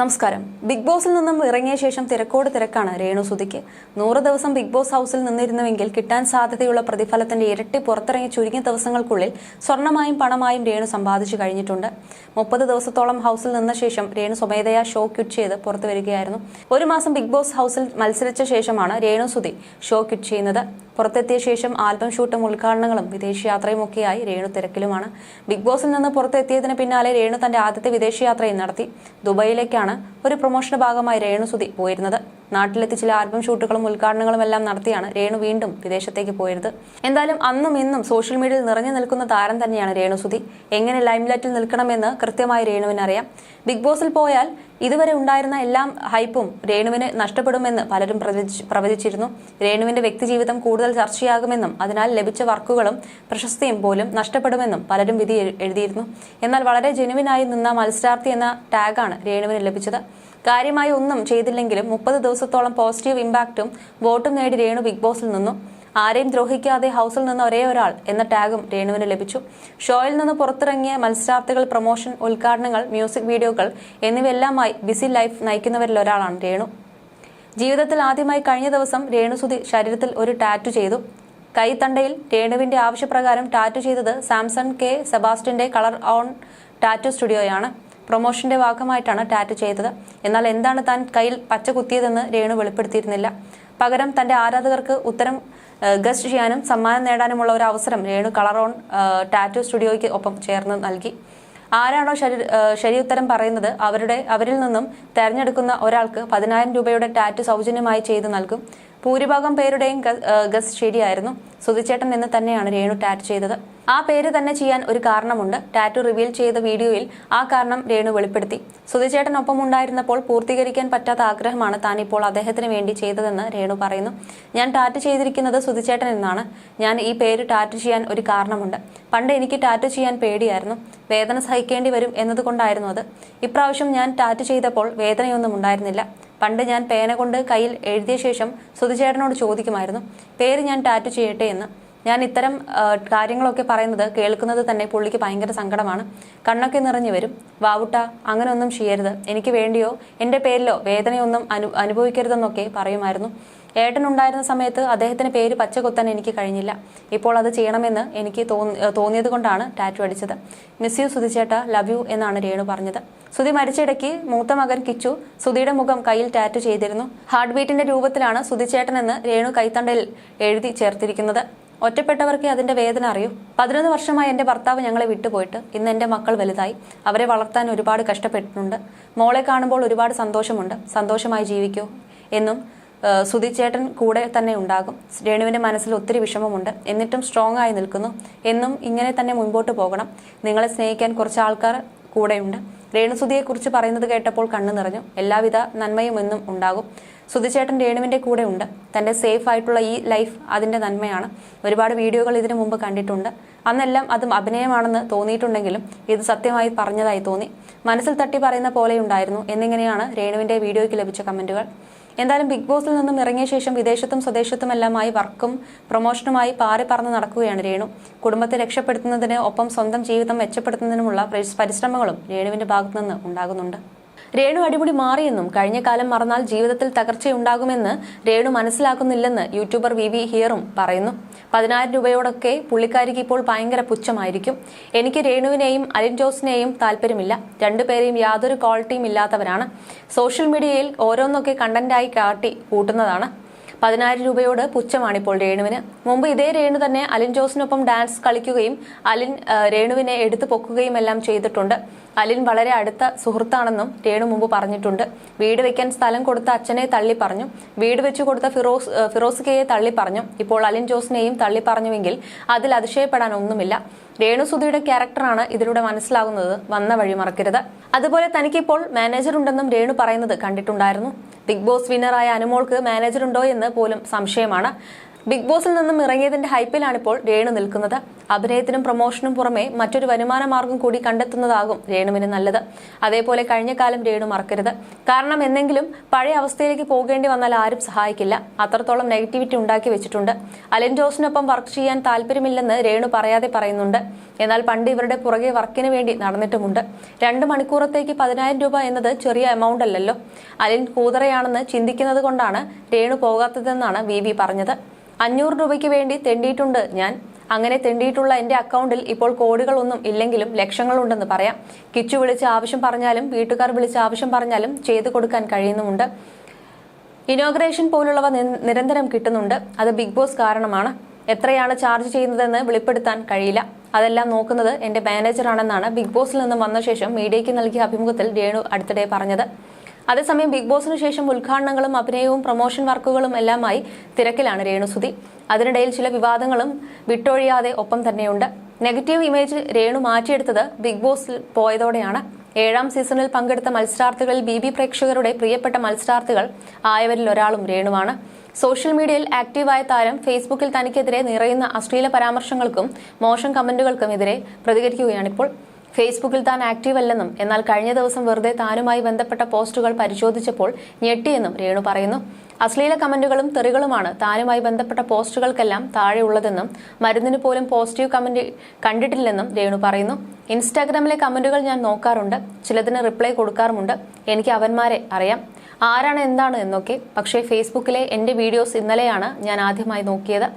നമസ്കാരം. ബിഗ് ബോസിൽ നിന്നും ഇറങ്ങിയ ശേഷം തിരക്കോട് തിരക്കാണ് രേണു സുധിക്ക്. നൂറ് ദിവസം ബിഗ് ബോസ് ഹൗസിൽ നിന്നിരുന്നുവെങ്കിൽ കിട്ടാൻ സാധ്യതയുള്ള പ്രതിഫലത്തിന്റെ ഇരട്ടി പുറത്തിറങ്ങി ചുരുങ്ങിയ ദിവസങ്ങൾക്കുള്ളിൽ സ്വർണമായും പണമായും രേണു സമ്പാദിച്ചു കഴിഞ്ഞിട്ടുണ്ട്. മുപ്പത് ദിവസത്തോളം ഹൌസിൽ നിന്ന ശേഷം രേണു സ്വമേധയാ ഷോ ക്വിറ്റ് ചെയ്ത് പുറത്തു വരികയായിരുന്നു. ഒരു മാസം ബിഗ് ബോസ് ഹൌസിൽ മത്സരിച്ച ശേഷമാണ് രേണു സുധി ഷോ ക്വിറ്റ് ചെയ്യുന്നത്. പുറത്തെത്തിയ ശേഷം ആൽബം ഷൂട്ടും ഉദ്ഘാടനങ്ങളും വിദേശയാത്രയും ഒക്കെയായി രേണു തിരക്കിലുമാണ്. ബിഗ് ബോസിൽ നിന്ന് പുറത്തെത്തിയതിന് പിന്നാലെ രേണു തന്റെ ആദ്യത്തെ വിദേശയാത്രയും നടത്തി. ദുബായിലേക്കാണ് ഒരു പ്രൊമോഷന്റെ ഭാഗമായി രേണു സുതി പോയിരുന്നത്. നാട്ടിലെത്തി ചില ആൽബം ഷൂട്ടുകളും ഉദ്ഘാടനങ്ങളും എല്ലാം നടത്തിയാണ് രേണു വീണ്ടും വിദേശത്തേക്ക് പോയത്. എന്തായാലും അന്നും ഇന്നും സോഷ്യൽ മീഡിയയിൽ നിറഞ്ഞു നിൽക്കുന്ന താരം തന്നെയാണ് രേണു സുധി. എങ്ങനെ ലൈംലൈറ്റിൽ നിൽക്കണമെന്ന് കൃത്യമായി രേണുവിന് അറിയാം. ബിഗ് ബോസിൽ പോയാൽ ഇതുവരെ ഉണ്ടായിരുന്ന എല്ലാം ഹൈപ്പും രേണുവിന് നഷ്ടപ്പെടുമെന്ന് പലരും പ്രവചിച്ചിരുന്നു. രേണുവിന്റെ വ്യക്തിജീവിതം കൂടുതൽ ചർച്ചയാകുമെന്നും അതിനാൽ ലഭിച്ച വർക്കുകളും പ്രശസ്തിയും പോലും നഷ്ടപ്പെടുമെന്നും പലരും വിധി എഴുതിയിരുന്നു. എന്നാൽ വളരെ ജെനുവിനായി നിന്ന മത്സരാർത്ഥി എന്ന ടാഗാണ് രേണുവിന് ലഭിച്ചത്. കാര്യമായി ഒന്നും ചെയ്തില്ലെങ്കിലും മുപ്പത് ദിവസത്തോളം പോസിറ്റീവ് ഇമ്പാക്റ്റും വോട്ടും നേടി രേണു ബിഗ് ബോസിൽ നിന്നും. ആരെയും ദ്രോഹിക്കാതെ ഹൗസിൽ നിന്ന് ഒരേ ഒരാൾ എന്ന ടാഗും രേണുവിന് ലഭിച്ചു. ഷോയിൽ നിന്ന് പുറത്തിറങ്ങിയ മത്സരാർത്ഥികൾ പ്രൊമോഷൻ ഉദ്ഘാടനങ്ങൾ മ്യൂസിക് വീഡിയോകൾ എന്നിവയെല്ലാമായി ബിസി ലൈഫ് നയിക്കുന്നവരിൽ ഒരാളാണ് രേണു. ജീവിതത്തിൽ ആദ്യമായി കഴിഞ്ഞ ദിവസം രേണുസുതി ശരീരത്തിൽ ഒരു ടാറ്റു ചെയ്തു. കൈത്തണ്ടയിൽ രേണുവിന്റെ ആവശ്യപ്രകാരം ടാറ്റു ചെയ്തത് സാംസൺ കെ സെബാസ്റ്റിന്റെ കളർ ഓൺ ടാറ്റു സ്റ്റുഡിയോയാണ് പ്രൊമോഷന്റെ ഭാഗമായിട്ടാണ് ടാറ്റു ചെയ്തത്. എന്നാൽ എന്താണ് താൻ കയ്യിൽ പച്ച കുത്തിയതെന്ന് രേണു വെളിപ്പെടുത്തിയിരുന്നില്ല. പകരം തന്റെ ആരാധകർക്ക് ഉത്തരം ഗസ്റ്റ് ചെയ്യാനും സമ്മാനം നേടാനുമുള്ള ഒരു അവസരം രേണു കളറോൺ ടാറ്റു സ്റ്റുഡിയോയ്ക്ക് ഒപ്പം ചേർന്ന് നൽകി. ആരാണോ ശരി ശരിയുത്തരം ശരി പറയുന്നത് അവരുടെ അവരിൽ നിന്നും തെരഞ്ഞെടുക്കുന്ന ഒരാൾക്ക് പതിനായിരം രൂപയുടെ ടാറ്റു സൗജന്യമായി ചെയ്തു നൽകും. ഭൂരിഭാഗം പേരുടെയും ഗസ് ശരിയായിരുന്നു. സുധിച്ചേട്ടൻ എന്ന് തന്നെയാണ് രേണു ടാറ്റ് ചെയ്തത്. ആ പേര് തന്നെ ചെയ്യാൻ ഒരു കാരണമുണ്ട്. ടാറ്റു റിവീൽ ചെയ്ത വീഡിയോയിൽ ആ കാരണം രേണു വെളിപ്പെടുത്തി. സുധിചേട്ടനൊപ്പം ഉണ്ടായിരുന്നപ്പോൾ പൂർത്തീകരിക്കാൻ പറ്റാത്ത ആഗ്രഹമാണ് താൻ ഇപ്പോൾ അദ്ദേഹത്തിന് വേണ്ടി ചെയ്തതെന്ന് രേണു പറയുന്നു. ഞാൻ ടാറ്റു ചെയ്തിരിക്കുന്നത് സുധിചേട്ടൻ എന്നാണ്. ഞാൻ ഈ പേര് ടാറ്റു ചെയ്യാൻ ഒരു കാരണമുണ്ട്. പണ്ട് എനിക്ക് ടാറ്റു ചെയ്യാൻ പേടിയായിരുന്നു. വേദന സഹിക്കേണ്ടി വരും എന്നതുകൊണ്ടായിരുന്നു അത്. ഇപ്രാവശ്യം ഞാൻ ടാറ്റു ചെയ്തപ്പോൾ വേദനയൊന്നും ഉണ്ടായിരുന്നില്ല. പണ്ട് ഞാൻ പേന കൊണ്ട് കയ്യിൽ എഴുതിയ ശേഷം സുധിചേട്ടനോട് ചോദിക്കുമായിരുന്നു. പേര് ഞാൻ ടാറ്റു ചെയ്യട്ടെ എന്ന്. ഞാൻ ഇത്തരം കാര്യങ്ങളൊക്കെ പറയുന്നത് കേൾക്കുന്നത് തന്നെ പുള്ളിക്ക് ഭയങ്കര സങ്കടമാണ്. കണ്ണൊക്കെ നിറഞ്ഞു വരും. വാവുട്ട അങ്ങനെയൊന്നും ചെയ്യരുത്. എനിക്ക് വേണ്ടിയോ? എന്റെ പേരിലോ? വേദനയൊന്നും അനു അനുഭവിക്കരുതെന്നൊക്കെ പറയുമായിരുന്നു. ഏട്ടൻ ഉണ്ടായിരുന്ന സമയത്ത് അദ്ദേഹത്തിന് പേര് പച്ച കൊത്താൻ എനിക്ക് കഴിഞ്ഞില്ല. ഇപ്പോൾ അത് ചെയ്യണമെന്ന് എനിക്ക് തോന്നി- തോന്നിയത് കൊണ്ടാണ് ടാറ്റു അടിച്ചത്. മിസ് യു സുധിച്ചേട്ട. ലവ് യു എന്നാണ് രേണു പറഞ്ഞത്. സുധി മരിച്ചിടയ്ക്ക് മൂത്ത മകൻ കിച്ചു സുധിയുടെ മുഖം കയ്യിൽ ടാറ്റു ചെയ്തിരുന്നു. ഹാർട്ട് ബീറ്റിന്റെ രൂപത്തിലാണ് സുധിച്ചേട്ടൻ എന്ന് രേണു കൈത്തണ്ടയിൽ എഴുതി ചേർത്തിരിക്കുന്നത്. ഒറ്റപ്പെട്ടവർക്ക് അതിന്റെ വേദന അറിയൂ. പതിനൊന്ന് വർഷമായി എന്റെ ഭർത്താവ് ഞങ്ങളെ വിട്ടുപോയിട്ട് ഇന്ന് എന്റെ മക്കൾ വലുതായി. അവരെ വളർത്താൻ ഒരുപാട് കഷ്ടപ്പെട്ടിട്ടുണ്ട്. മോളെ കാണുമ്പോൾ ഒരുപാട് സന്തോഷമുണ്ട്. സന്തോഷമായി ജീവിക്കൂ എന്നും സുധിച്ചേട്ടൻ കൂടെ തന്നെ ഉണ്ടാകും. രേണുവിന്റെ മനസ്സിൽ ഒത്തിരി വിഷമമുണ്ട്. എന്നിട്ടും സ്ട്രോങ് ആയി നിൽക്കുന്നു. എന്നും ഇങ്ങനെ തന്നെ മുൻപോട്ട് പോകണം. നിങ്ങളെ സ്നേഹിക്കാൻ കുറച്ച് ആൾക്കാർ കൂടെയുണ്ട്. രേണുസുതിയെക്കുറിച്ച് പറയുന്നത് കേട്ടപ്പോൾ കണ്ണു നിറഞ്ഞു. എല്ലാവിധ നന്മയും എന്നും ഉണ്ടാകും. സുധിച്ചേട്ടൻ രേണുവിന്റെ കൂടെ ഉണ്ട്. തന്റെ സേഫ് ആയിട്ടുള്ള ഈ ലൈഫ് അതിന്റെ നന്മയാണ്. ഒരുപാട് വീഡിയോകൾ ഇതിനു മുമ്പ് കണ്ടിട്ടുണ്ട്. അന്നെല്ലാം അതും അഭിനയമാണെന്ന് തോന്നിയിട്ടുണ്ടെങ്കിലും ഇത് സത്യമായി പറഞ്ഞതായി തോന്നി. മനസ്സിൽ തട്ടി പറയുന്ന പോലെ ഉണ്ടായിരുന്നു. എന്നിങ്ങനെയാണ് രേണുവിന്റെ വീഡിയോയ്ക്ക് ലഭിച്ച കമന്റുകൾ എന്തായാലും ബിഗ് ബോസിൽ നിന്നും ഇറങ്ങിയ ശേഷം വിദേശത്തും സ്വദേശത്തും സ്വദേശത്തുമെല്ലാമായി വർക്കും പ്രൊമോഷനുമായി പാറി പറന്ന് നടക്കുകയാണ് രേണു. കുടുംബത്തെ രക്ഷപ്പെടുത്തുന്നതിന് ഒപ്പം സ്വന്തം ജീവിതം മെച്ചപ്പെടുത്തുന്നതിനുമുള്ള പരിശ്രമങ്ങളും രേണുവിന്റെ ഭാഗത്തുനിന്ന് ഉണ്ടാകുന്നുണ്ട്. രേണു അടിമുടി മാറിയെന്നും കഴിഞ്ഞ കാലം മറന്നാൽ ജീവിതത്തിൽ തകർച്ചയുണ്ടാകുമെന്ന് രേണു മനസ്സിലാക്കുന്നില്ലെന്ന് യൂട്യൂബർ വി വി ഹിയറും പറയുന്നു. പതിനായിരം രൂപയോടൊക്കെ പുള്ളിക്കാരിക്ക് ഇപ്പോൾ ഭയങ്കര പുച്ഛമായിരിക്കും. എനിക്ക് രേണുവിനെയും അലിൻ ജോസിനെയും താല്പര്യമില്ല. രണ്ടുപേരെയും യാതൊരു ക്വാളിറ്റിയും ഇല്ലാത്തവരാണ്. സോഷ്യൽ മീഡിയയിൽ ഓരോന്നൊക്കെ കണ്ടന്റായി കാട്ടി കൂട്ടുന്നതാണ്. പതിനായിരം രൂപയോട് പുച്ഛമാണിപ്പോൾ രേണുവിന്. മുമ്പ് ഇതേ രേണു തന്നെ അലിൻ ജോസിനൊപ്പം ഡാൻസ് കളിക്കുകയും അലിൻ രേണുവിനെ എടുത്തു പൊക്കുകയും എല്ലാം ചെയ്തിട്ടുണ്ട്. അലിൻ വളരെ അടുത്ത സുഹൃത്താണെന്നും രേണു മുമ്പ് പറഞ്ഞിട്ടുണ്ട്. വീട് വെക്കാൻ സ്ഥലം കൊടുത്ത അച്ഛനെ തള്ളി പറഞ്ഞു. വീട് വെച്ചു കൊടുത്ത ഫിറോസ് ഫിറോസ് കെയെ തള്ളി പറഞ്ഞു. ഇപ്പോൾ അലിൻ ജോസിനെയും തള്ളി പറഞ്ഞുവെങ്കിൽ അതിൽ അതിശയപ്പെടാൻ ഒന്നുമില്ല. രേണുസുധിയുടെ ക്യാരക്ടറാണ് ഇതിലൂടെ മനസ്സിലാകുന്നത്. വന്ന വഴി മറക്കരുത്. അതുപോലെ തനിക്കിപ്പോൾ മാനേജർ ഉണ്ടെന്നും രേണു പറയുന്നത് കണ്ടിട്ടുണ്ടായിരുന്നു. ബിഗ് ബോസ് വിന്നറായ അനുമോൾക്ക് മാനേജർ ഉണ്ടോ എന്ന് പോലും സംശയമാണ്. ബിഗ് ബോസിൽ നിന്നും ഇറങ്ങിയതിന്റെ ഹൈപ്പിലാണിപ്പോൾ രേണു നിൽക്കുന്നത്. അഭിനയത്തിനും പ്രൊമോഷനും പുറമെ മറ്റൊരു വരുമാന മാർഗം കൂടി കണ്ടെത്തുന്നതാകും രേണുവിന് നല്ലത്. അതേപോലെ കഴിഞ്ഞ കാലം രേണു മറക്കരുത്. കാരണം എന്നെങ്കിലും പഴയ അവസ്ഥയിലേക്ക് പോകേണ്ടി വന്നാൽ ആരും സഹായിക്കില്ല. അത്രത്തോളം നെഗറ്റിവിറ്റി ഉണ്ടാക്കി വെച്ചിട്ടുണ്ട്. അലൻ ജോസിനൊപ്പം വർക്ക് ചെയ്യാൻ താല്പര്യമില്ലെന്ന് രേണു പറയാതെ പറയുന്നുണ്ട്. എന്നാൽ പണ്ട് ഇവരുടെ പുറകെ വർക്കിന് വേണ്ടി നടന്നിട്ടുമുണ്ട്. രണ്ട് മണിക്കൂറത്തേക്ക് പതിനായിരം രൂപ എന്നത് ചെറിയ എമൗണ്ട് അല്ലല്ലോ. അലിൻ കൂതറയാണെന്ന് ചിന്തിക്കുന്നത് കൊണ്ടാണ് രേണു പോകാത്തതെന്നാണ് വി വി പറഞ്ഞത്. അഞ്ഞൂറ് രൂപയ്ക്ക് വേണ്ടി തെണ്ടിയിട്ടുണ്ട് ഞാൻ. അങ്ങനെ തെണ്ടിയിട്ടുള്ള എന്റെ അക്കൗണ്ടിൽ ഇപ്പോൾ കോടികളൊന്നും ഇല്ലെങ്കിലും ലക്ഷങ്ങളുണ്ടെന്ന് പറയാം. കിച്ചു വിളിച്ച് ആവശ്യം പറഞ്ഞാലും വീട്ടുകാർ വിളിച്ച് ആവശ്യം പറഞ്ഞാലും ചെയ്തു കൊടുക്കാൻ കഴിയുന്നുമുണ്ട്. ഇനോഗ്രേഷൻ പോലുള്ളവ നിരന്തരം കിട്ടുന്നുണ്ട്. അത് ബിഗ് ബോസ് കാരണമാണ്. എത്രയാണ് ചാർജ് ചെയ്യുന്നതെന്ന് വെളിപ്പെടുത്താൻ കഴിയില്ല. അതെല്ലാം നോക്കുന്നത് എന്റെ മാനേജറാണെന്നാണ് ബിഗ് ബോസിൽ നിന്നും വന്ന ശേഷം മീഡിയയ്ക്ക് നൽകിയ അഭിമുഖത്തിൽ രേണു അടുത്തിടെ പറഞ്ഞത്. അതേസമയം ബിഗ് ബോസിന് ശേഷം ഉദ്ഘാടനങ്ങളും അഭിനയവും പ്രൊമോഷൻ വർക്കുകളും എല്ലാമായി തിരക്കിലാണ് രേണുസുതി. അതിനിടയിൽ ചില വിവാദങ്ങളും വിട്ടൊഴിയാതെ ഒപ്പം തന്നെയുണ്ട്. നെഗറ്റീവ് ഇമേജ് രേണു മാറ്റിയെടുത്തത് ബിഗ് ബോസിൽ പോയതോടെയാണ്. ഏഴാം സീസണിൽ പങ്കെടുത്ത മത്സരാർത്ഥികളിൽ ബി ബി പ്രേക്ഷകരുടെ പ്രിയപ്പെട്ട മത്സരാർത്ഥികൾ ആയവരിൽ ഒരാളും രേണുവാണ്. സോഷ്യൽ മീഡിയയിൽ ആക്റ്റീവായ താരം ഫേസ്ബുക്കിൽ തനിക്കെതിരെ നിറയുന്ന അശ്ലീല പരാമർശങ്ങൾക്കും മോശം കമന്റുകൾക്കും എതിരെ പ്രതികരിക്കുകയാണിപ്പോൾ. ഫേസ്ബുക്കിൽ താൻ ആക്റ്റീവ് അല്ലെന്നും എന്നാൽ കഴിഞ്ഞ ദിവസം വെറുതെ താനുമായി ബന്ധപ്പെട്ട പോസ്റ്റുകൾ പരിശോധിച്ചപ്പോൾ ഞെട്ടിയെന്നും രേണു പറയുന്നു. അശ്ലീല കമന്റുകളും തെറികളുമാണ് താനുമായി ബന്ധപ്പെട്ട പോസ്റ്റുകൾക്കെല്ലാം താഴെയുള്ളതെന്നും മരുന്നിന് പോലും പോസിറ്റീവ് കമന്റ് കണ്ടിട്ടില്ലെന്നും രേണു പറയുന്നു. ഇൻസ്റ്റാഗ്രാമിലെ കമന്റുകൾ ഞാൻ നോക്കാറുണ്ട് ചിലതിന് റിപ്ലൈ കൊടുക്കാറുമുണ്ട്. എനിക്ക് അവന്മാരെ അറിയാം. ആരാണ് എന്താണ് എന്നൊക്കെ പക്ഷേ ഫേസ്ബുക്കിലെ എന്റെ വീഡിയോസ് ഇന്നലെയാണ് ഞാൻ ആദ്യമായി നോക്കിയത്.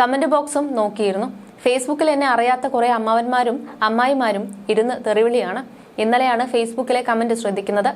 കമന്റ് ബോക്സും നോക്കിയിരുന്നു. ഫേസ്ബുക്കിൽ എന്നെ അറിയാത്ത കുറെ അമ്മാവന്മാരും അമ്മായിമാരും ഇരുന്ന് തെറിവിളിയാണ് ഇന്നലെയാണ് ഫേസ്ബുക്കിലെ കമന്റ് ശ്രദ്ധിക്കുന്നത്.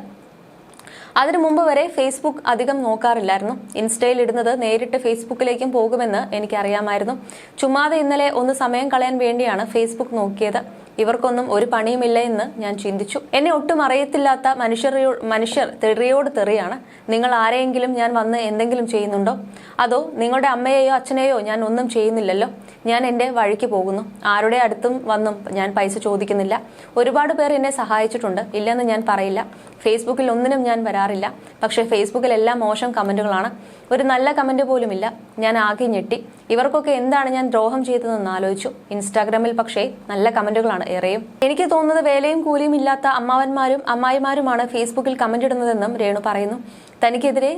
അതിനു മുമ്പ് വരെ ഫേസ്ബുക്ക് അധികം നോക്കാറില്ലായിരുന്നു. ഇൻസ്റ്റയിൽ ഇടുന്നത് നേരിട്ട് ഫേസ്ബുക്കിലേക്കും പോകുമെന്ന് എനിക്കറിയാമായിരുന്നു. ചുമ്മാതെ ഇന്നലെ ഒന്ന് സമയം കളയാൻ വേണ്ടിയാണ് ഫേസ്ബുക്ക് നോക്കിയത്. ഇവർക്കൊന്നും ഒരു പണിയുമില്ല എന്ന് ഞാൻ ചിന്തിച്ചു. എന്നെ ഒട്ടും അറിയത്തില്ലാത്ത മനുഷ്യരോ മനുഷ്യർ തെറിയോട് തെറിയാണ്. നിങ്ങൾ ആരെയെങ്കിലും ഞാൻ വന്ന് എന്തെങ്കിലും ചെയ്യുന്നുണ്ടോ? അതോ നിങ്ങളുടെ അമ്മയെയോ അച്ഛനെയോ ഞാൻ ഒന്നും ചെയ്യുന്നില്ലല്ലോ? ഞാൻ എന്റെ വഴിക്ക് പോകുന്നു. ആരുടെ അടുത്തും വന്നും ഞാൻ പൈസ ചോദിക്കുന്നില്ല. ഒരുപാട് പേർ എന്നെ സഹായിച്ചിട്ടുണ്ട്. ഇല്ലെന്ന് ഞാൻ പറയില്ല. ഫേസ്ബുക്കിൽ ഒന്നിനും ഞാൻ വരാറില്ല. പക്ഷേ ഫേസ്ബുക്കിൽ എല്ലാം മോശം കമന്റുകളാണ്. ഒരു നല്ല കമന്റ് ഇല്ല ഞാൻ ആകെ ഞെട്ടി. ഇവർക്കൊക്കെ എന്താണ് ഞാൻ ദ്രോഹം ചെയ്തതെന്ന് ആലോചിച്ചു. ഇൻസ്റ്റാഗ്രാമിൽ പക്ഷേ നല്ല കമന്റുകളാണ് ഏറെയും. എനിക്ക് തോന്നുന്നത് വേലയും കൂലിയും ഇല്ലാത്ത അമ്മാവന്മാരും അമ്മായിമാരുമാണ് ഫേസ്ബുക്കിൽ കമന്റ് ഇടുന്നതെന്നും രേണു പറയുന്നു. തനിക്കെതിരെ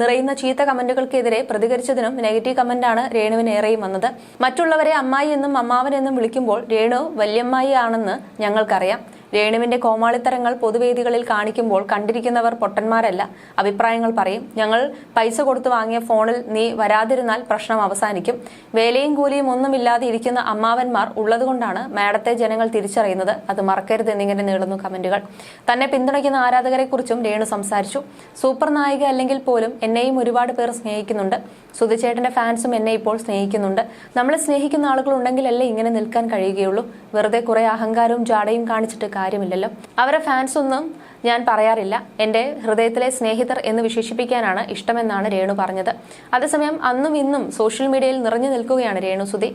നിറയുന്ന ചീത്ത കമന്റുകൾക്കെതിരെ പ്രതികരിച്ചതിനും നെഗറ്റീവ് കമന്റാണ് രേണുവിന് ഏറെയും വന്നത്. മറ്റുള്ളവരെ അമ്മായി എന്നും അമ്മാവൻ എന്നും വിളിക്കുമ്പോൾ രേണു വല്യമ്മായി ആണെന്ന് ഞങ്ങൾക്കറിയാം. രേണുവിന്റെ കോമാളിത്തരങ്ങൾ പൊതുവേദികളിൽ കാണിക്കുമ്പോൾ കണ്ടിരിക്കുന്നവർ പൊട്ടന്മാരല്ല. അഭിപ്രായങ്ങൾ പറയും. ഞങ്ങൾ പൈസ കൊടുത്തു വാങ്ങിയ ഫോണിൽ നീ വരാതിരുന്നാൽ പ്രശ്നം അവസാനിക്കും. വേലയും കൂലിയും ഒന്നുമില്ലാതെ ഇരിക്കുന്ന അമ്മാവന്മാർ ഉള്ളതുകൊണ്ടാണ് മാഡത്തെ ജനങ്ങൾ തിരിച്ചറിയുന്നത്. അത് മറക്കരുത് എന്നിങ്ങനെ നീളുന്നു കമന്റുകൾ. തന്നെ പിന്തുണയ്ക്കുന്ന ആരാധകരെക്കുറിച്ചും രേണു സംസാരിച്ചു. സൂപ്പർ നായിക അല്ലെങ്കിൽ പോലും എന്നെയും ഒരുപാട് പേർ സ്നേഹിക്കുന്നുണ്ട്. സുധിച്ചേട്ടന്റെ ഫാൻസും എന്നെ ഇപ്പോൾ സ്നേഹിക്കുന്നുണ്ട്. നമ്മളെ സ്നേഹിക്കുന്ന ആളുകൾ ഉണ്ടെങ്കിലല്ലേ ഇങ്ങനെ നിൽക്കാൻ കഴിയുകയുള്ളൂ? വെറുതെ കുറെ അഹങ്കാരവും ജാടയും കാണിച്ചിട്ട് കാര്യമില്ലല്ലോ. അവരെ ഫാൻസ് ഒന്നും ഞാൻ പറയാറില്ല. എന്റെ ഹൃദയത്തിലെ സ്നേഹിതർ എന്ന് വിശേഷിപ്പിക്കാനാണ് ഇഷ്ടമെന്നാണ് രേണു പറഞ്ഞത്. അതേസമയം അന്നും ഇന്നും സോഷ്യൽ മീഡിയയിൽ നിറഞ്ഞു നിൽക്കുകയാണ് രേണു സുധി.